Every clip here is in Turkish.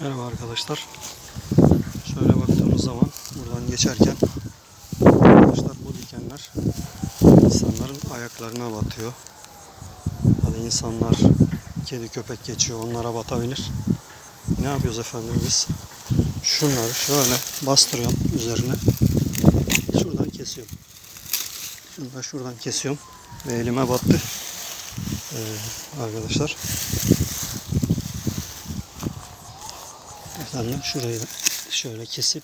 Merhaba arkadaşlar. Şöyle baktığımız zaman buradan geçerken arkadaşlar bu dikenler insanların ayaklarına batıyor. Hani insanlar kedi köpek geçiyor onlara batabilir. Ne yapıyoruz efendim biz? Şunları şöyle bastırıyorum üzerine. Şuradan kesiyorum. Şunu da şuradan kesiyorum. Ve elime battı. Ee, arkadaşlar. Efendim şurayı şöyle kesip.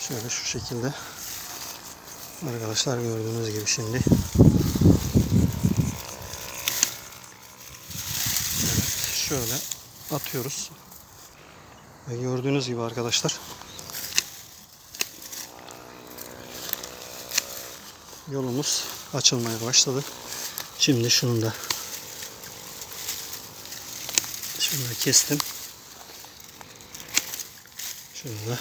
Şöyle şu şekilde. Arkadaşlar gördüğünüz gibi şimdi. Şöyle atıyoruz. Ve gördüğünüz gibi arkadaşlar. Yolumuz açılmaya başladı. Şimdi şunu da şunu da kestim. Şöyle.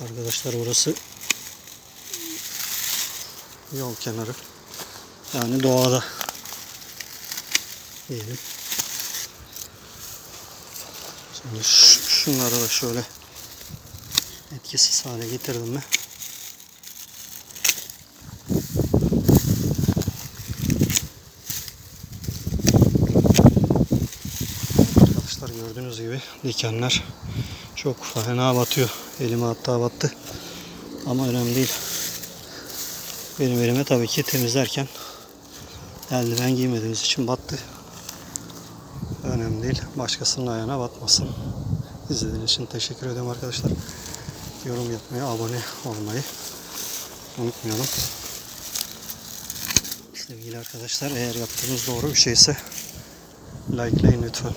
Arkadaşlar burası yol kenarı. Yani doğada diyelim. Şimdi şunları da şöyle etkisiz hale getirdim mi? Arkadaşlar gördüğünüz gibi dikenler çok fena batıyor. Elime hatta battı. Ama önemli değil. Benim elime tabii ki temizlerken eldiven giymediğimiz için battı. Önemli değil. Başkasının ayağına batmasın. İzlediğiniz için teşekkür ederim arkadaşlar. Yorum yapmayı, abone olmayı unutmayalım. Sevgili arkadaşlar eğer yaptığınız doğru bir şeyse likelayın lütfen.